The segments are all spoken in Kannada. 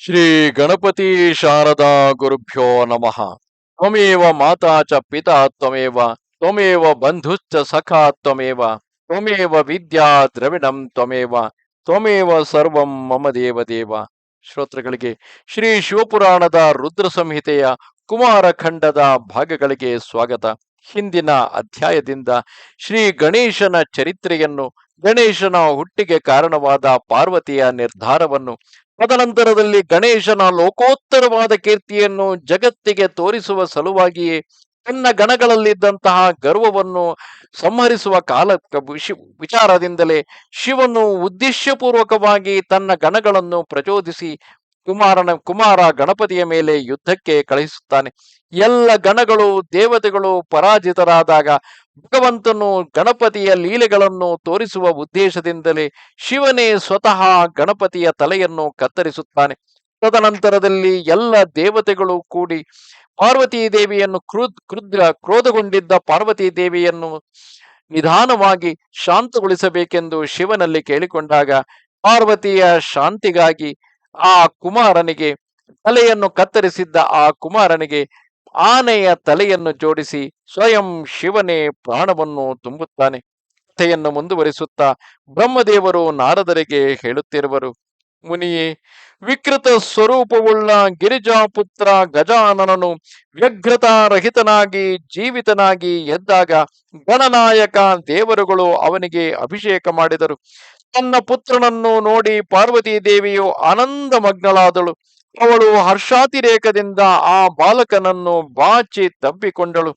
ಶ್ರೀ ಗಣಪತಿ ಶಾರದಾ ಗುರುಭ್ಯೋ ನಮಃ. ತ್ವಮೇವ ಮಾತಾ ಚ ಪಿತಾ ತ್ವಮೇವ ತ್ವಮೇವ ಬಂಧುಶ್ಚ ಸಖಾ ತ್ವಮೇವ ತ್ವಮೇವ ವಿದ್ಯಾ ದ್ರವಿಡಂ ತ್ವಮೇವ ತ್ವಮೇವ ಸರ್ವಂ ಮಮ ದೇವ ದೇವ ಶ್ರೋತೃಗಳಿಗೆ, ಶ್ರೀ ಶಿವಪುರಾಣದ ರುದ್ರ ಸಂಹಿತೆಯ ಕುಮಾರ ಖಂಡದ ಭಾಗಗಳಿಗೆ ಸ್ವಾಗತ. ಹಿಂದಿನ ಅಧ್ಯಾಯದಿಂದ ಶ್ರೀ ಗಣೇಶನ ಚರಿತ್ರೆಯನ್ನು ಗಣೇಶನ ಹುಟ್ಟಿಗೆ ಕಾರಣವಾದ ಪಾರ್ವತಿಯ ನಿರ್ಧಾರವನ್ನು ತದನಂತರದಲ್ಲಿ ಗಣೇಶನ ಲೋಕೋತ್ತರವಾದ ಕೀರ್ತಿಯನ್ನು ಜಗತ್ತಿಗೆ ತೋರಿಸುವ ಸಲುವಾಗಿಯೇ ತನ್ನ ಗಣಗಳಲ್ಲಿದ್ದಂತಹ ಗರ್ವವನ್ನು ಸಂಹರಿಸುವ ಕಾಲ ವಿಚಾರದಿಂದಲೇ ಶಿವನು ಉದ್ದೇಶಪೂರ್ವಕವಾಗಿ ತನ್ನ ಗಣಗಳನ್ನು ಪ್ರಚೋದಿಸಿ ಕುಮಾರನ, ಕುಮಾರ ಗಣಪತಿಯ ಮೇಲೆ ಯುದ್ಧಕ್ಕೆ ಕಳಿಸುತ್ತಾನೆ ಎಲ್ಲ ಗಣಗಳು, ದೇವತೆಗಳು ಪರಾಜಿತರಾದಾಗ ಭಗವಂತನು ಗಣಪತಿಯ ಲೀಲೆಗಳನ್ನು ತೋರಿಸುವ ಉದ್ದೇಶದಿಂದಲೇ ಶಿವನೇ ಸ್ವತಃ ಗಣಪತಿಯ ತಲೆಯನ್ನು ಕತ್ತರಿಸುತ್ತಾನೆ. ತದನಂತರದಲ್ಲಿ ಎಲ್ಲ ದೇವತೆಗಳು ಕೂಡಿ ಪಾರ್ವತೀ ದೇವಿಯನ್ನು ಕ್ರುದ್, ಕ್ರುದ್ರ, ಕ್ರೋಧಗೊಂಡಿದ್ದ ಪಾರ್ವತೀ ದೇವಿಯನ್ನು ನಿಧಾನವಾಗಿ ಶಾಂತಗೊಳಿಸಬೇಕೆಂದು ಶಿವನಲ್ಲಿ ಕೇಳಿಕೊಂಡಾಗ ಪಾರ್ವತಿಯ ಶಾಂತಿಗಾಗಿ ಆ ಕುಮಾರನಿಗೆ ತಲೆಯನ್ನು ಕತ್ತರಿಸಿದ್ದ ಆ ಕುಮಾರನಿಗೆ ಆನೆಯ ತಲೆಯನ್ನು ಜೋಡಿಸಿ ಸ್ವಯಂ ಶಿವನೇ ಪ್ರಾಣವನ್ನು ತುಂಬುತ್ತಾನೆ. ಕಥೆಯನ್ನು ಮುಂದುವರಿಸುತ್ತಾ ಬ್ರಹ್ಮದೇವರು ನಾರದರಿಗೆ ಹೇಳುತ್ತಿರುವರು, ಮುನಿಯೇ, ವಿಕೃತ ಸ್ವರೂಪವುಳ್ಳ ಗಿರಿಜಾಪುತ್ರ ಗಜಾನನನು ವ್ಯಗ್ರತಾರಹಿತನಾಗಿ ಜೀವಿತನಾಗಿ ಎದ್ದಾಗ ಗಣನಾಯಕ ದೇವರುಗಳು ಅವನಿಗೆ ಅಭಿಷೇಕ ಮಾಡಿದರು. ತನ್ನ ಪುತ್ರನನ್ನು ನೋಡಿ ಪಾರ್ವತಿ ದೇವಿಯು ಆನಂದಮಗ್ನಳಾದಳು. ಅವಳು ಹರ್ಷಾತಿರೇಕದಿಂದ ಆ ಬಾಲಕನನ್ನು ಬಾಚಿ ತಬ್ಬಿಕೊಂಡಳು.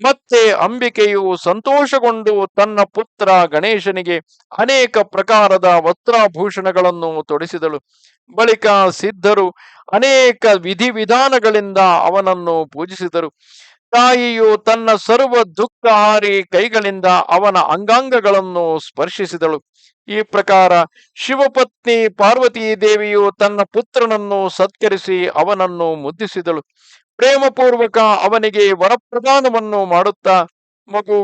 ಮತ್ತೆ ಅಂಬಿಕೆಯು ಸಂತೋಷಗೊಂಡು ತನ್ನ ಪುತ್ರ ಗಣೇಶನಿಗೆ ಅನೇಕ ಪ್ರಕಾರದ ವಸ್ತ್ರಾಭೂಷಣಗಳನ್ನು ತೊಡಿಸಿದಳು. ಬಳಿಕ ಸಿದ್ಧರು ಅನೇಕ ವಿಧಿವಿಧಾನಗಳಿಂದ ಅವನನ್ನು ಪೂಜಿಸಿದರು. ತಾಯಿಯು ತನ್ನ ಸರ್ವ ದುಃಖಹಾರಿ ಕೈಗಳಿಂದ ಅವನ ಅಂಗಾಂಗಗಳನ್ನು ಸ್ಪರ್ಶಿಸಿದಳು. ಈ ಪ್ರಕಾರ ಶಿವಪತ್ನಿ ಪಾರ್ವತೀ ದೇವಿಯು ತನ್ನ ಪುತ್ರನನ್ನು ಸತ್ಕರಿಸಿ ಅವನನ್ನು ಮುದ್ದಿಸಿದಳು. ಪ್ರೇಮಪೂರ್ವಕ ಅವನಿಗೆ ವರಪ್ರದಾನವನ್ನು ಮಾಡುತ್ತಾ, ಮಗು,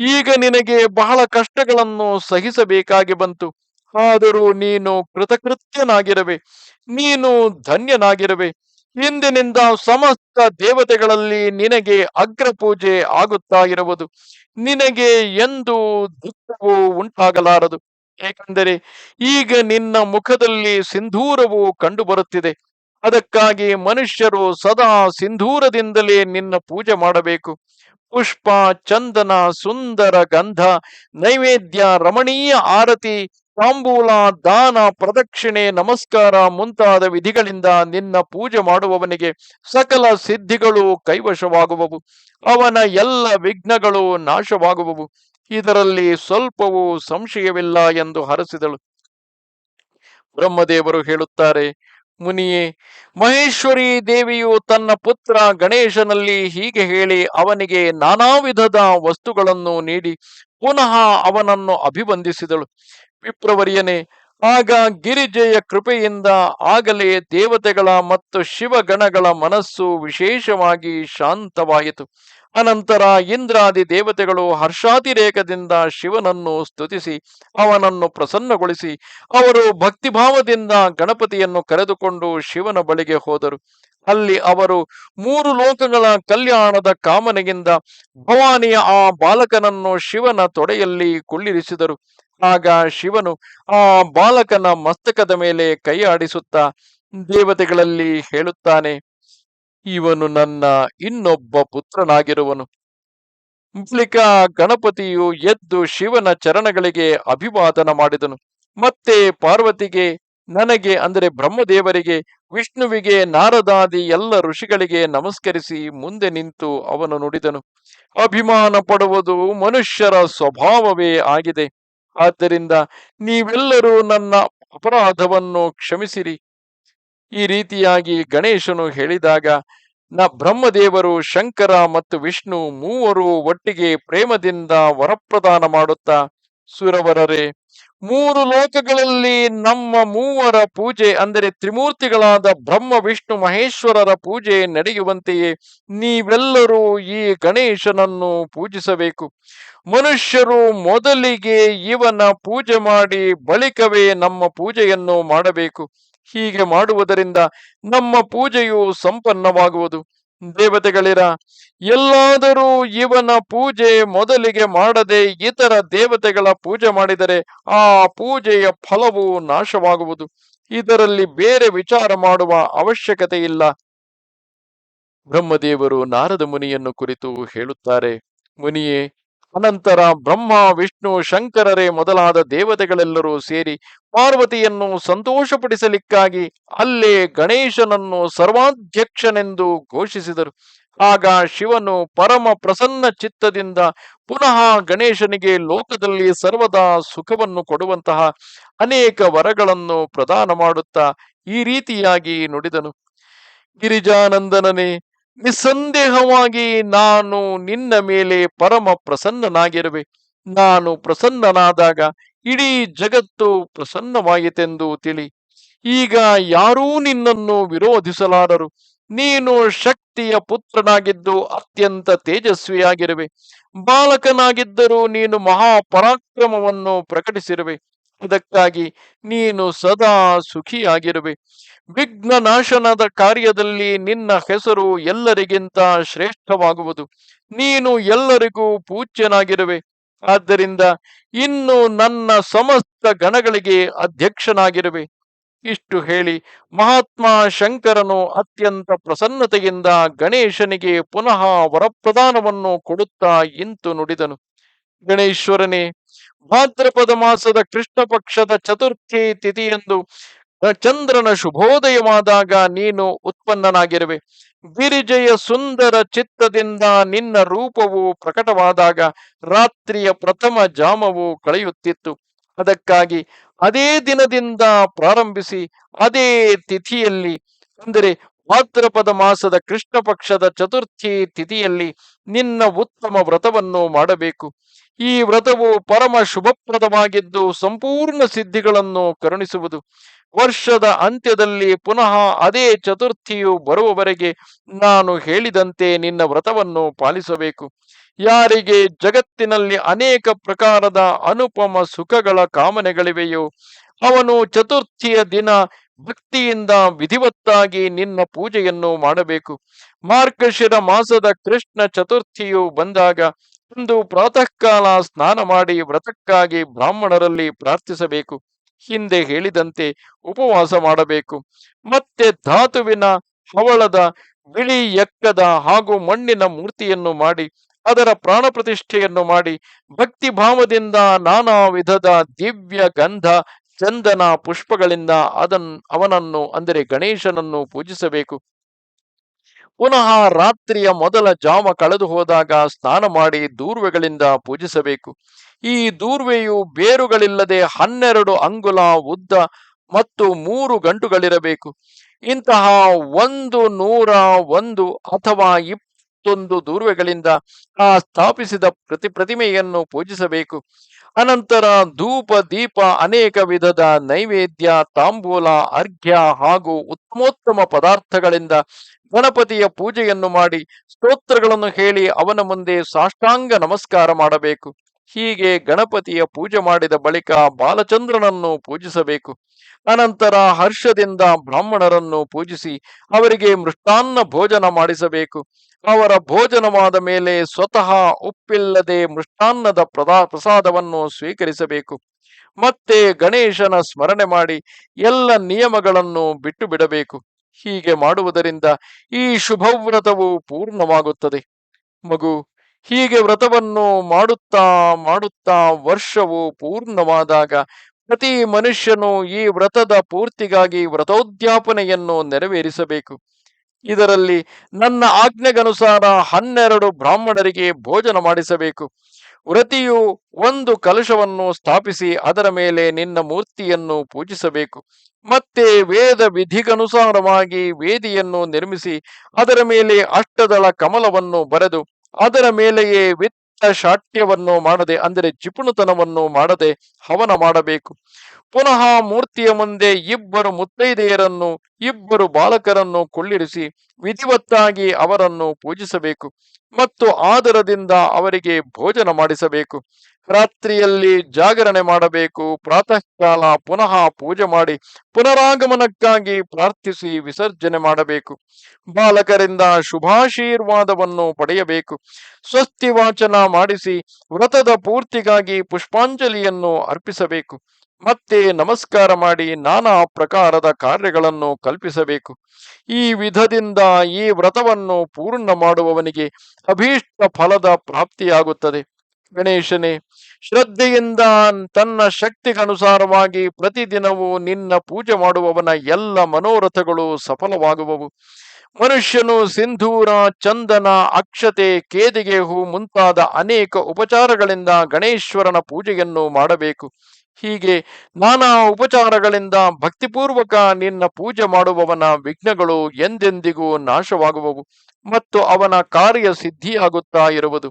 ಈಗ ನಿನಗೆ ಬಹಳ ಕಷ್ಟಗಳನ್ನು ಸಹಿಸಬೇಕಾಗಿ ಬಂತು. ಆದರೂ ನೀನು ಕೃತಕೃತ್ಯನಾಗಿರವೆ. ನೀನು ಧನ್ಯನಾಗಿರವೆ. ಇಂದಿನಿಂದ ಸಮಸ್ತ ದೇವತೆಗಳಲ್ಲಿ ನಿನಗೆ ಅಗ್ರ ಪೂಜೆ ಆಗುತ್ತಾ ಇರುವುದು. ನಿನಗೆ ಎಂದು ದುಃಖವು ಉಂಟಾಗಲಾರದು. ಏಕೆಂದರೆ ಈಗ ನಿನ್ನ ಮುಖದಲ್ಲಿ ಸಿಂಧೂರವು ಕಂಡುಬರುತ್ತಿದೆ. ಅದಕ್ಕಾಗಿ ಮನುಷ್ಯರು ಸದಾ ಸಿಂಧೂರದಿಂದಲೇ ನಿನ್ನ ಪೂಜೆ ಮಾಡಬೇಕು. ಪುಷ್ಪ, ಚಂದನ, ಸುಂದರ ಗಂಧ, ನೈವೇದ್ಯ, ರಮಣೀಯ ಆರತಿ ತಾಂಬೂಲ, ದಾನ, ಪ್ರದಕ್ಷಿಣೆ, ನಮಸ್ಕಾರ ಮುಂತಾದ ವಿಧಿಗಳಿಂದ ನಿನ್ನ ಪೂಜೆ ಮಾಡುವವನಿಗೆ ಸಕಲ ಸಿದ್ಧಿಗಳು ಕೈವಶವಾಗುವವು. ಅವನ ಎಲ್ಲ ವಿಘ್ನಗಳು ನಾಶವಾಗುವವು. ಇದರಲ್ಲಿ ಸ್ವಲ್ಪವೂ ಸಂಶಯವಿಲ್ಲ ಎಂದು ಹರಸಿದಳು. ಬ್ರಹ್ಮದೇವರು ಹೇಳುತ್ತಾರೆ, ಮುನಿಯೇ, ಮಹೇಶ್ವರಿ ದೇವಿಯು ತನ್ನ ಪುತ್ರ ಗಣೇಶನಲ್ಲಿ ಹೀಗೆ ಹೇಳಿ ಅವನಿಗೆ ನಾನಾ ವಿಧದ ವಸ್ತುಗಳನ್ನು ನೀಡಿ ಪುನಃ ಅವನನ್ನು ಅಭಿವಂದಿಸಿದಳು. ವಿಪ್ರವರಿಯನೇ ಆಗ ಗಿರಿಜೆಯ ಕೃಪೆಯಿಂದ ಆಗಲೇ ದೇವತೆಗಳ ಮತ್ತು ಶಿವಗಣಗಳ ಮನಸ್ಸು ವಿಶೇಷವಾಗಿ ಶಾಂತವಾಯಿತು. ಅನಂತರ ಇಂದ್ರಾದಿ ದೇವತೆಗಳು ಹರ್ಷಾತಿರೇಕದಿಂದ ಶಿವನನ್ನು ಸ್ತುತಿಸಿ, ಅವನನ್ನು ಪ್ರಸನ್ನಗೊಳಿಸಿ, ಅವರು ಭಕ್ತಿಭಾವದಿಂದ ಗಣಪತಿಯನ್ನು ಕರೆದುಕೊಂಡು ಶಿವನ ಬಳಿಗೆ ಹೋದರು. ಅಲ್ಲಿ ಅವರು ಮೂರು ಲೋಕಗಳ ಕಲ್ಯಾಣದ ಕಾಮನೆಯಿಂದ ಭವಾನಿಯ ಆ ಬಾಲಕನನ್ನು ಶಿವನ ತೊಡೆಯಲ್ಲಿ ಕುಳ್ಳಿರಿಸಿದರು. ಆಗ ಶಿವನು ಆ ಬಾಲಕನ ಮಸ್ತಕದ ಮೇಲೆ ಕೈ ಆಡಿಸುತ್ತಾ ದೇವತೆಗಳಲ್ಲಿ ಹೇಳುತ್ತಾನೆ, ಇವನು ನನ್ನ ಇನ್ನೊಬ್ಬ ಪುತ್ರನಾಗಿರುವನು. ಬಳಿಕ ಗಣಪತಿಯು ಎದ್ದು ಶಿವನ ಚರಣಗಳಿಗೆ ಅಭಿವಾದನ ಮಾಡಿದನು. ಮತ್ತೆ ಪಾರ್ವತಿಗೆ, ನನಗೆ ಅಂದರೆ ಬ್ರಹ್ಮದೇವರಿಗೆ, ವಿಷ್ಣುವಿಗೆ, ನಾರದಾದಿ ಎಲ್ಲ ಋಷಿಗಳಿಗೆ ನಮಸ್ಕರಿಸಿ ಮುಂದೆ ನಿಂತು ಅವನು ನುಡಿದನು. ಅಭಿಮಾನ ಪಡುವುದು ಮನುಷ್ಯರ ಸ್ವಭಾವವೇ ಆಗಿದೆ. ಆದ್ದರಿಂದ ನೀವೆಲ್ಲರೂ ನನ್ನ ಅಪರಾಧವನ್ನು ಕ್ಷಮಿಸಿರಿ. ಈ ರೀತಿಯಾಗಿ ಗಣೇಶನು ಹೇಳಿದಾಗ, ನ ಬ್ರಹ್ಮದೇವರು ಶಂಕರ ಮತ್ತು ವಿಷ್ಣು ಮೂವರು ಒಟ್ಟಿಗೆ ಪ್ರೇಮದಿಂದ ವರಪ್ರದಾನ ಮಾಡುತ್ತಾ, ಸುರವರರೇ ಮೂರು ಲೋಕಗಳಲ್ಲಿ ನಮ್ಮ ಮೂವರ ಪೂಜೆ ಅಂದರೆ ತ್ರಿಮೂರ್ತಿಗಳಾದ ಬ್ರಹ್ಮ, ವಿಷ್ಣು, ಮಹೇಶ್ವರರ ಪೂಜೆ ನಡೆಯುವಂತೆಯೇ ನೀವೆಲ್ಲರೂ ಈ ಗಣೇಶನನ್ನು ಪೂಜಿಸಬೇಕು. ಮನುಷ್ಯರು ಮೊದಲಿಗೆ ಇವನ ಪೂಜೆ ಮಾಡಿ ಬಳಿಕವೇ ನಮ್ಮ ಪೂಜೆಯನ್ನು ಮಾಡಬೇಕು. ಹೀಗೆ ಮಾಡುವುದರಿಂದ ನಮ್ಮ ಪೂಜೆಯು ಸಂಪನ್ನವಾಗುವುದು. ದೇವತೆಗಳಿರ? ಎಲ್ಲಾದರೂ ಇವನ ಪೂಜೆ ಮೊದಲಿಗೆ ಮಾಡದೆ ಇತರ ದೇವತೆಗಳ ಪೂಜೆ ಮಾಡಿದರೆ ಆ ಪೂಜೆಯ ಫಲವು ನಾಶವಾಗುವುದು. ಇದರಲ್ಲಿ ಬೇರೆ ವಿಚಾರ ಮಾಡುವ ಅವಶ್ಯಕತೆ ಇಲ್ಲ. ಬ್ರಹ್ಮದೇವರು ನಾರದ ಮುನಿಯನ್ನು ಕುರಿತು ಹೇಳುತ್ತಾರೆ, ಮುನಿಯೇ ಅನಂತರ ಬ್ರಹ್ಮ, ವಿಷ್ಣು, ಶಂಕರರೇ ಮೊದಲಾದ ದೇವತೆಗಳೆಲ್ಲರೂ ಸೇರಿ ಪಾರ್ವತಿಯನ್ನು ಸಂತೋಷಪಡಿಸಲಿಕ್ಕಾಗಿ ಅಲ್ಲೇ ಗಣೇಶನನ್ನು ಸರ್ವಾಧ್ಯಕ್ಷನೆಂದು ಘೋಷಿಸಿದರು. ಆಗ ಶಿವನು ಪರಮ ಪ್ರಸನ್ನ ಚಿತ್ತದಿಂದ ಪುನಃ ಗಣೇಶನಿಗೆ ಲೋಕದಲ್ಲಿ ಸರ್ವದಾ ಸುಖವನ್ನು ಕೊಡುವಂತಹ ಅನೇಕ ವರಗಳನ್ನು ಪ್ರದಾನ ಮಾಡುತ್ತಾ ಈ ರೀತಿಯಾಗಿ ನುಡಿದನು. ಗಿರಿಜಾನಂದನನೇ ನಿಸ್ಸಂದೇಹವಾಗಿ ನಾನು ನಿನ್ನ ಮೇಲೆ ಪರಮ ಪ್ರಸನ್ನನಾಗಿರುವೆ. ನಾನು ಪ್ರಸನ್ನನಾದಾಗ ಇಡೀ ಜಗತ್ತು ಪ್ರಸನ್ನವಾಯಿತೆಂದು ತಿಳಿ. ಈಗ ಯಾರೂ ನಿನ್ನನ್ನು ವಿರೋಧಿಸಲಾರರು. ನೀನು ಶಕ್ತಿಯ ಪುತ್ರನಾಗಿದ್ದು ಅತ್ಯಂತ ತೇಜಸ್ವಿಯಾಗಿರುವೆ. ಬಾಲಕನಾಗಿದ್ದರೂ ನೀನು ಮಹಾಪರಾಕ್ರಮವನ್ನು ಪ್ರಕಟಿಸಿರುವೆ. ಅದಕ್ಕಾಗಿ ನೀನು ಸದಾ ಸುಖಿಯಾಗಿರುವೆ. ವಿಘ್ನ ನಾಶನದ ಕಾರ್ಯದಲ್ಲಿ ನಿನ್ನ ಹೆಸರು ಎಲ್ಲರಿಗಿಂತ ಶ್ರೇಷ್ಠವಾಗುವುದು. ನೀನು ಎಲ್ಲರಿಗೂ ಪೂಜ್ಯನಾಗಿರುವೆ. ಆದ್ದರಿಂದ ಇನ್ನು ನನ್ನ ಸಮಸ್ತ ಗಣಗಳಿಗೆ ಅಧ್ಯಕ್ಷನಾಗಿರುವೆ. ಇಷ್ಟು ಹೇಳಿ ಮಹಾತ್ಮ ಶಂಕರನು ಅತ್ಯಂತ ಪ್ರಸನ್ನತೆಯಿಂದ ಗಣೇಶನಿಗೆ ಪುನಃ ವರಪ್ರದಾನವನ್ನು ಕೊಡುತ್ತಾ ಇಂತು ನುಡಿದನು. ಗಣೇಶ್ವರನೇ, ಭಾದ್ರಪದ ಮಾಸದ ಕೃಷ್ಣ ಪಕ್ಷದ ಚತುರ್ಥಿ ತಿಥಿಯಂದು ಚಂದ್ರನ ಶುಭೋದಯವಾದಾಗ ನೀನು ಉತ್ಪನ್ನನಾಗಿರುವೆ. ಗಿರಿಜೆಯ ಸುಂದರ ಚಿತ್ತದಿಂದ ನಿನ್ನ ರೂಪವು ಪ್ರಕಟವಾದಾಗ ರಾತ್ರಿಯ ಪ್ರಥಮ ಜಾಮವು ಕಳೆಯುತ್ತಿತ್ತು. ಅದಕ್ಕಾಗಿ ಅದೇ ದಿನದಿಂದ ಪ್ರಾರಂಭಿಸಿ ಅದೇ ತಿಥಿಯಲ್ಲಿ, ಅಂದರೆ ಭಾದ್ರಪದ ಮಾಸದ ಕೃಷ್ಣ ಪಕ್ಷದ ಚತುರ್ಥಿ ತಿಥಿಯಲ್ಲಿ ನಿನ್ನ ಉತ್ತಮ ವ್ರತವನ್ನು ಮಾಡಬೇಕು. ಈ ವ್ರತವು ಪರಮ ಶುಭಪ್ರದವಾಗಿದ್ದು ಸಂಪೂರ್ಣ ಸಿದ್ಧಿಗಳನ್ನು ಕರುಣಿಸುವುದು. ವರ್ಷದ ಅಂತ್ಯದಲ್ಲಿ ಪುನಃ ಅದೇ ಚತುರ್ಥಿಯು ಬರುವವರೆಗೆ ನಾನು ಹೇಳಿದಂತೆ ನಿನ್ನ ವ್ರತವನ್ನು ಪಾಲಿಸಬೇಕು. ಯಾರಿಗೆ ಜಗತ್ತಿನಲ್ಲಿ ಅನೇಕ ಪ್ರಕಾರದ ಅನುಪಮ ಸುಖಗಳ ಕಾಮನೆಗಳಿವೆಯೋ, ಅವನು ಚತುರ್ಥಿಯ ದಿನ ಭಕ್ತಿಯಿಂದ ವಿಧಿವತ್ತಾಗಿ ನಿನ್ನ ಪೂಜೆಯನ್ನು ಮಾಡಬೇಕು. ಮಾರ್ಗಶಿರ ಮಾಸದ ಕೃಷ್ಣ ಚತುರ್ಥಿಯು ಬಂದಾಗ ಒಂದು ಪ್ರಾತಃ ಕಾಲ ಸ್ನಾನ ಮಾಡಿ ವ್ರತಕ್ಕಾಗಿ ಬ್ರಾಹ್ಮಣರಲ್ಲಿ ಪ್ರಾರ್ಥಿಸಬೇಕು. ಹಿಂದೆ ಹೇಳಿದಂತೆ ಉಪವಾಸ ಮಾಡಬೇಕು. ಮತ್ತೆ ಧಾತುವಿನ ಹವಳದ ಬಿಳಿ ಎಕ್ಕದ ಹಾಗೂ ಮಣ್ಣಿನ ಮೂರ್ತಿಯನ್ನು ಮಾಡಿ, ಅದರ ಪ್ರಾಣ ಪ್ರತಿಷ್ಠೆಯನ್ನು ಮಾಡಿ ಭಕ್ತಿ ಭಾವದಿಂದ ನಾನಾ ವಿಧದ ದಿವ್ಯ ಗಂಧ, ಚಂದನ ಪುಷ್ಪಗಳಿಂದ ಅದನ್, ಅವನನ್ನು, ಅಂದರೆ ಗಣೇಶನನ್ನು ಪೂಜಿಸಬೇಕು. ಪುನಃ ರಾತ್ರಿಯ ಮೊದಲ ಜಾಮ ಕಳೆದು ಹೋದಾಗ ಸ್ನಾನ ಮಾಡಿ ದೂರ್ವೆಗಳಿಂದ ಪೂಜಿಸಬೇಕು. ಈ ದೂರ್ವೆಯು ಬೇರುಗಳಿಲ್ಲದೆ ಹನ್ನೆರಡು ಅಂಗುಲ ಉದ್ದ ಮತ್ತು ಮೂರು ಗಂಟುಗಳಿರಬೇಕು. ಇಂತಹ ಒಂದು ನೂರ ಒಂದು ಅಥವಾ ಇಪ್ಪತ್ತೊಂದು ದೂರ್ವೆಗಳಿಂದ ಆ ಸ್ಥಾಪಿಸಿದ ಪ್ರತಿ ಪ್ರತಿಮೆಯನ್ನು ಪೂಜಿಸಬೇಕು. ಅನಂತರ ಧೂಪ, ದೀಪ, ಅನೇಕ ವಿಧದ ನೈವೇದ್ಯ, ತಾಂಬೂಲ, ಅರ್ಘ್ಯ ಹಾಗೂ ಉತ್ತಮೋತ್ತಮ ಪದಾರ್ಥಗಳಿಂದ ಗಣಪತಿಯ ಪೂಜೆಯನ್ನು ಮಾಡಿ ಸ್ತೋತ್ರಗಳನ್ನು ಹೇಳಿ ಅವನ ಮುಂದೆ ಸಾಷ್ಟಾಂಗ ನಮಸ್ಕಾರ ಮಾಡಬೇಕು. ಹೀಗೆ ಗಣಪತಿಯ ಪೂಜೆ ಮಾಡಿದ ಬಳಿಕ ಬಾಲಚಂದ್ರನನ್ನು ಪೂಜಿಸಬೇಕು. ಅನಂತರ ಹರ್ಷದಿಂದ ಬ್ರಾಹ್ಮಣರನ್ನು ಪೂಜಿಸಿ ಅವರಿಗೆ ಮೃಷ್ಟಾನ್ನ ಭೋಜನ ಮಾಡಿಸಬೇಕು. ಅವರ ಭೋಜನವಾದ ಮೇಲೆ ಸ್ವತಃ ಉಪ್ಪಿಲ್ಲದೆ ಮೃಷ್ಟಾನ್ನದ ಪ್ರದಾ ಪ್ರಸಾದವನ್ನು ಸ್ವೀಕರಿಸಬೇಕು. ಮತ್ತೆ ಗಣೇಶನ ಸ್ಮರಣೆ ಮಾಡಿ ಎಲ್ಲ ನಿಯಮಗಳನ್ನು ಬಿಟ್ಟು ಬಿಡಬೇಕು ಹೀಗೆ ಮಾಡುವುದರಿಂದ ಈ ಶುಭವ್ರತವು ಪೂರ್ಣವಾಗುತ್ತದೆ. ಮಗು ಹೀಗೆ ವ್ರತವನ್ನು ಮಾಡುತ್ತಾ ಮಾಡುತ್ತಾ ವರ್ಷವು ಪೂರ್ಣವಾದಾಗ ಪ್ರತಿ ಮನುಷ್ಯನು ಈ ವ್ರತದ ಪೂರ್ತಿಗಾಗಿ ವ್ರತೋದ್ಯಾಪನೆಯನ್ನು ನೆರವೇರಿಸಬೇಕು. ಇದರಲ್ಲಿ ನನ್ನ ಆಜ್ಞೆಗನುಸಾರ ಹನ್ನೆರಡು ಬ್ರಾಹ್ಮಣರಿಗೆ ಭೋಜನ ಮಾಡಿಸಬೇಕು. ವ್ರತಿಯು ಒಂದು ಕಲಶವನ್ನು ಸ್ಥಾಪಿಸಿ ಅದರ ಮೇಲೆ ನಿನ್ನ ಮೂರ್ತಿಯನ್ನು ಪೂಜಿಸಬೇಕು. ಮತ್ತೆ ವೇದ ವಿಧಿಗನುಸಾರವಾಗಿ ವೇದಿಯನ್ನು ನಿರ್ಮಿಸಿ ಅದರ ಮೇಲೆ ಅಷ್ಟದಳ ಕಮಲವನ್ನು ಬರೆದು ಅದರ ಮೇಲೆಯೇ ವಿತ್ತ ಶಾಟ್ಯವನ್ನು ಮಾಡದೆ, ಅಂದರೆ ಜಿಪುಣುತನವನ್ನು ಮಾಡದೆ ಹವನ ಮಾಡಬೇಕು. ಪುನಃ ಮೂರ್ತಿಯ ಮುಂದೆ ಇಬ್ಬರು ಮುತ್ತೈದೆಯರನ್ನು, ಇಬ್ಬರು ಬಾಲಕರನ್ನು ಕೊಳ್ಳಿರಿಸಿ ವಿಧಿವತ್ತಾಗಿ ಅವರನ್ನು ಪೂಜಿಸಬೇಕು ಮತ್ತು ಆದರದಿಂದ ಅವರಿಗೆ ಭೋಜನ ಮಾಡಿಸಬೇಕು. ರಾತ್ರಿಯಲ್ಲಿ ಜಾಗರಣೆ ಮಾಡಬೇಕು. ಪ್ರಾತಃ ಕಾಲ ಪುನಃ ಪೂಜೆ ಮಾಡಿ ಪುನರಾಗಮನಕ್ಕಾಗಿ ಪ್ರಾರ್ಥಿಸಿ ವಿಸರ್ಜನೆ ಮಾಡಬೇಕು. ಬಾಲಕರಿಂದ ಶುಭಾಶೀರ್ವಾದವನ್ನು ಪಡೆಯಬೇಕು. ಸ್ವಸ್ತಿ ವಾಚನ ಮಾಡಿಸಿ ವ್ರತದ ಪೂರ್ತಿಗಾಗಿ ಪುಷ್ಪಾಂಜಲಿಯನ್ನು ಅರ್ಪಿಸಬೇಕು. ಮತ್ತೆ ನಮಸ್ಕಾರ ಮಾಡಿ ನಾನಾ ಪ್ರಕಾರದ ಕಾರ್ಯಗಳನ್ನು ಕಲ್ಪಿಸಬೇಕು. ಈ ವಿಧದಿಂದ ಈ ವ್ರತವನ್ನು ಪೂರ್ಣ ಮಾಡುವವನಿಗೆ ಅಭೀಷ್ಟ ಫಲದ ಪ್ರಾಪ್ತಿಯಾಗುತ್ತದೆ. ಗಣೇಶನೇ ಶ್ರದ್ಧೆಯಿಂದ ತನ್ನ ಶಕ್ತಿಗನುಸಾರವಾಗಿ ಪ್ರತಿದಿನವೂ ನಿನ್ನ ಪೂಜೆ ಮಾಡುವವನ ಎಲ್ಲ ಮನೋರಥಗಳು ಸಫಲವಾಗುವವು. ಮನುಷ್ಯನು ಸಿಂಧೂರ, ಚಂದನ, ಅಕ್ಷತೆ, ಕೇದಿಗೆ ಹೂ ಮುಂತಾದ ಅನೇಕ ಉಪಚಾರಗಳಿಂದ ಗಣೇಶ್ವರನ ಪೂಜೆಯನ್ನು ಮಾಡಬೇಕು. ಹೀಗೆ ನಾನಾ ಉಪಚಾರಗಳಿಂದ ಭಕ್ತಿಪೂರ್ವಕ ನಿನ್ನ ಪೂಜೆ ಮಾಡುವವನ ವಿಘ್ನಗಳು ಎಂದೆಂದಿಗೂ ನಾಶವಾಗುವವು ಮತ್ತು ಅವನ ಕಾರ್ಯ ಸಿದ್ಧಿಯಾಗುತ್ತಾ ಇರುವುದು.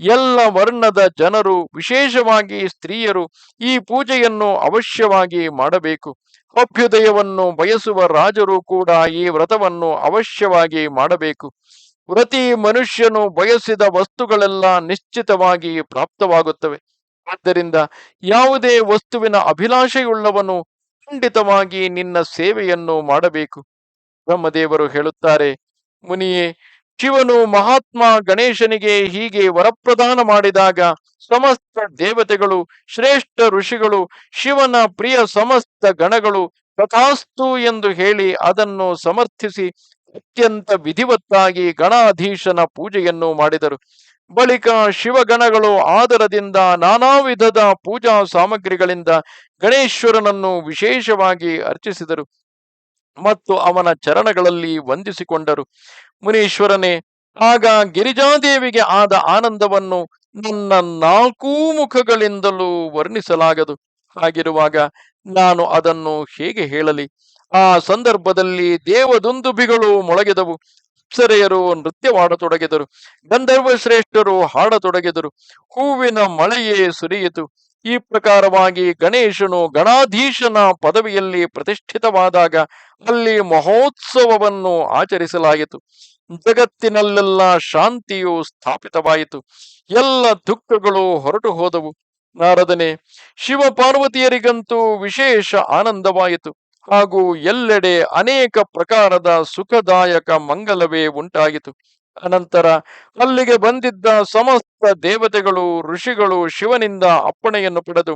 ಎಲ್ಲ ವರ್ಣದ ಜನರು, ವಿಶೇಷವಾಗಿ ಸ್ತ್ರೀಯರು, ಈ ಪೂಜೆಯನ್ನು ಅವಶ್ಯವಾಗಿ ಮಾಡಬೇಕು. ಅಭ್ಯುದಯವನ್ನು ಬಯಸುವ ರಾಜರು ಕೂಡ ಈ ವ್ರತವನ್ನು ಅವಶ್ಯವಾಗಿ ಮಾಡಬೇಕು. ಪ್ರತಿ ಮನುಷ್ಯನು ಬಯಸಿದ ವಸ್ತುಗಳೆಲ್ಲ ನಿಶ್ಚಿತವಾಗಿ ಪ್ರಾಪ್ತವಾಗುತ್ತವೆ. ಆದ್ದರಿಂದ ಯಾವುದೇ ವಸ್ತುವಿನ ಅಭಿಲಾಷೆಯುಳ್ಳವನು ಖಂಡಿತವಾಗಿ ನಿನ್ನ ಸೇವೆಯನ್ನು ಮಾಡಬೇಕು. ಬ್ರಹ್ಮದೇವರು ಹೇಳುತ್ತಾರೆ, ಮುನಿಯೇ ಶಿವನು ಮಹಾತ್ಮ ಗಣೇಶನಿಗೆ ಹೀಗೆ ವರಪ್ರದಾನ ಮಾಡಿದಾಗ ಸಮಸ್ತ ದೇವತೆಗಳು, ಶ್ರೇಷ್ಠ ಋಷಿಗಳು, ಶಿವನ ಪ್ರಿಯ ಸಮಸ್ತ ಗಣಗಳು ತಥಾಸ್ತು ಎಂದು ಹೇಳಿ ಅದನ್ನು ಸಮರ್ಥಿಸಿ ಅತ್ಯಂತ ವಿಧಿವತ್ತಾಗಿ ಗಣಾಧೀಶನ ಪೂಜೆಯನ್ನು ಮಾಡಿದರು. ಬಳಿಕ ಶಿವಗಣಗಳು ಆದರದಿಂದ ನಾನಾ ವಿಧದ ಪೂಜಾ ಸಾಮಗ್ರಿಗಳಿಂದ ಗಣೇಶ್ವರನನ್ನು ವಿಶೇಷವಾಗಿ ಅರ್ಚಿಸಿದರು ಮತ್ತು ಅವನ ಚರಣಗಳಲ್ಲಿ ವಂದಿಸಿಕೊಂಡರು. ಮುನೀಶ್ವರನೇ, ಆಗ ಗಿರಿಜಾದೇವಿಗೆ ಆದ ಆನಂದವನ್ನು ನನ್ನ ನಾಲ್ಕೂ ಮುಖಗಳಿಂದಲೂ ವರ್ಣಿಸಲಾಗದು. ಹಾಗಿರುವಾಗ ನಾನು ಅದನ್ನು ಹೇಗೆ ಹೇಳಲಿ? ಆ ಸಂದರ್ಭದಲ್ಲಿ ದೇವದುಂದುಬಿಗಳು ಮೊಳಗಿದವು. ಅಪ್ಸರೆಯರು ನೃತ್ಯವಾಡತೊಡಗಿದರು. ಗಂಧರ್ವ ಶ್ರೇಷ್ಠರು ಹಾಡತೊಡಗಿದರು. ಹೂವಿನ ಮಳೆಯೇ ಸುರಿಯಿತು. ಈ ಪ್ರಕಾರವಾಗಿ ಗಣೇಶನು ಗಣಾಧೀಶನ ಪದವಿಯಲ್ಲಿ ಪ್ರತಿಷ್ಠಿತವಾದಾಗ ಅಲ್ಲಿ ಮಹೋತ್ಸವವನ್ನು ಆಚರಿಸಲಾಯಿತು. ಜಗತ್ತಿನಲ್ಲೆಲ್ಲ ಶಾಂತಿಯು ಸ್ಥಾಪಿತವಾಯಿತು. ಎಲ್ಲ ದುಃಖಗಳು ಹೊರಟು ಹೋದವು. ನಾರದನೆ ಶಿವ ಪಾರ್ವತಿಯರಿಗಂತೂ ವಿಶೇಷ ಆನಂದವಾಯಿತು. ಹಾಗೂ ಎಲ್ಲೆಡೆ ಅನೇಕ ಪ್ರಕಾರದ ಸುಖದಾಯಕ ಮಂಗಲವೇ ಉಂಟಾಯಿತು. ಅನಂತರ ಅಲ್ಲಿಗೆ ಬಂದಿದ್ದ ಸಮಸ್ತ ದೇವತೆಗಳು, ಋಷಿಗಳು ಶಿವನಿಂದ ಅಪ್ಪಣೆಯನ್ನು ಪಡೆದು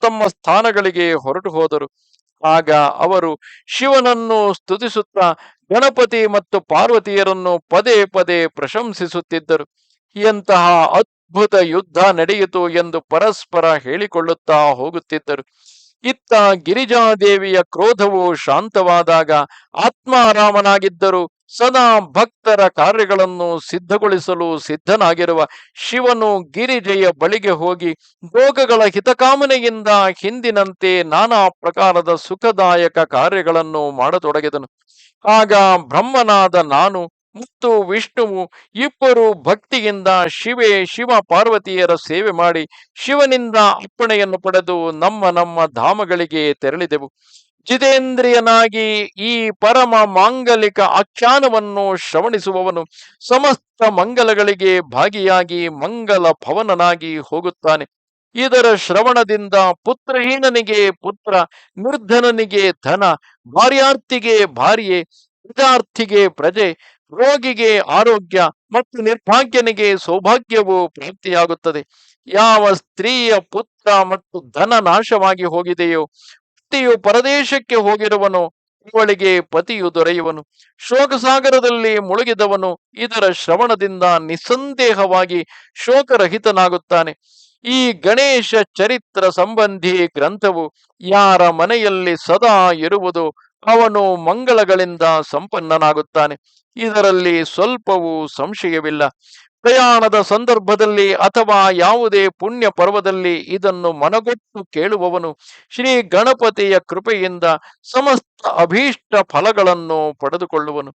ತಮ್ಮ ಸ್ಥಾನಗಳಿಗೆ ಹೊರಟು ಹೋದರು. ಆಗ ಅವರು ಶಿವನನ್ನು ಸ್ತುತಿಸುತ್ತಾ ಗಣಪತಿ ಮತ್ತು ಪಾರ್ವತಿಯರನ್ನು ಪದೇ ಪದೇ ಪ್ರಶಂಸಿಸುತ್ತಿದ್ದರು. ಎಂತಹ ಅದ್ಭುತ ಯುದ್ಧ ನಡೆಯಿತು ಎಂದು ಪರಸ್ಪರ ಹೇಳಿಕೊಳ್ಳುತ್ತಾ ಹೋಗುತ್ತಿದ್ದರು. ಇತ್ತ ಗಿರಿಜಾದೇವಿಯ ಕ್ರೋಧವು ಶಾಂತವಾದಾಗ ಆತ್ಮಾರಾಮನಾಗಿದ್ದರು. ಸದಾ ಭಕ್ತರ ಕಾರ್ಯಗಳನ್ನು ಸಿದ್ಧಗೊಳಿಸಲು ಸಿದ್ಧನಾಗಿರುವ ಶಿವನು ಗಿರಿಜೆಯ ಬಳಿಗೆ ಹೋಗಿ ಭೋಗಗಳ ಹಿತಕಾಮನೆಯಿಂದ ಹಿಂದಿನಂತೆ ನಾನಾ ಪ್ರಕಾರದ ಸುಖದಾಯಕ ಕಾರ್ಯಗಳನ್ನು ಮಾಡತೊಡಗಿದನು. ಆಗ ಬ್ರಹ್ಮನಾದ ನಾನು, ಮತ್ತು ವಿಷ್ಣುವು ಇಬ್ಬರು ಭಕ್ತಿಯಿಂದ ಶಿವೆ ಶಿವ ಪಾರ್ವತಿಯರ ಸೇವೆ ಮಾಡಿ ಶಿವನಿಂದ ಅಪ್ಪಣೆಯನ್ನು ಪಡೆದು ನಮ್ಮ ನಮ್ಮ ಧಾಮಗಳಿಗೆ ತೆರಳಿದೆವು. ಜಿತೇಂದ್ರಿಯನಾಗಿ ಈ ಪರಮ ಮಾಂಗಲಿಕ ಆಖ್ಯಾನವನ್ನು ಶ್ರವಣಿಸುವವನು ಸಮಸ್ತ ಮಂಗಲಗಳಿಗೆ ಭಾಗಿಯಾಗಿ ಮಂಗಲ ಭವನನಾಗಿ ಹೋಗುತ್ತಾನೆ. ಇದರ ಶ್ರವಣದಿಂದ ಪುತ್ರಹೀನನಿಗೆ ಪುತ್ರ, ನಿರ್ಧನನಿಗೆ ಧನ, ಭಾರ್ಯಾರ್ಥಿಗೆ ಭಾರ್ಯೆ, ಪ್ರಜಾರ್ಥಿಗೆ ಪ್ರಜೆ, ರೋಗಿಗೆ ಆರೋಗ್ಯ ಮತ್ತು ನಿರ್ಭಾಗ್ಯನಿಗೆ ಸೌಭಾಗ್ಯವು ಪ್ರಾಪ್ತಿಯಾಗುತ್ತದೆ. ಯಾವ ಸ್ತ್ರೀಯ ಪುತ್ರ ಮತ್ತು ಧನ ನಾಶವಾಗಿ ಹೋಗಿದೆಯೋ ಪತಿಯು ಪರದೇಶಕ್ಕೆ ಹೋಗಿರುವನು, ಇವಳಿಗೆ ಪತಿಯು ದೊರೆಯುವನು. ಶೋಕಸಾಗರದಲ್ಲಿ ಮುಳುಗಿದವನು, ಇದರ ಶ್ರವಣದಿಂದ ನಿಸ್ಸಂದೇಹವಾಗಿ ಶೋಕರಹಿತನಾಗುತ್ತಾನೆ. ಈ ಗಣೇಶ ಚರಿತ್ರ ಸಂಬಂಧಿ ಗ್ರಂಥವು ಯಾರ ಮನೆಯಲ್ಲಿ ಸದಾ ಇರುವುದು, ಅವನು ಮಂಗಳಗಳಿಂದ ಸಂಪನ್ನನಾಗುತ್ತಾನೆ. ಇದರಲ್ಲಿ ಸ್ವಲ್ಪವೂ ಸಂಶಯವಿಲ್ಲ. ಪ್ರಯಾಣದ ಸಂದರ್ಭದಲ್ಲಿ ಅಥವಾ ಯಾವುದೇ ಪುಣ್ಯ ಪರ್ವದಲ್ಲಿ ಇದನ್ನು ಮನಗೊಟ್ಟು ಕೇಳುವವನು ಶ್ರೀ ಗಣಪತಿಯ ಕೃಪೆಯಿಂದ ಸಮಸ್ತ ಅಭೀಷ್ಟ ಫಲಗಳನ್ನು ಪಡೆದುಕೊಳ್ಳುವನು.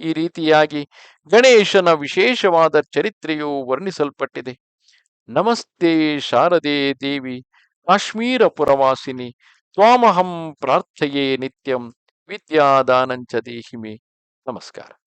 ಈ ರೀತಿಯಾಗಿ ಗಣೇಶನ ವಿಶೇಷವಾದ ಚರಿತ್ರೆಯು ವರ್ಣಿಸಲ್ಪಟ್ಟಿದೆ. ನಮಸ್ತೆ ಶಾರದೆ ದೇವಿ ಕಾಶ್ಮೀರ ಪುರವಾಸಿನಿ ತ್ವಾಮಹಂ ಪ್ರಾರ್ಥೆಯೇ ನಿತ್ಯಂ ವಿದ್ಯಾದಾನಂಚ ದೇಹಿಮೆ. ನಮಸ್ಕಾರ.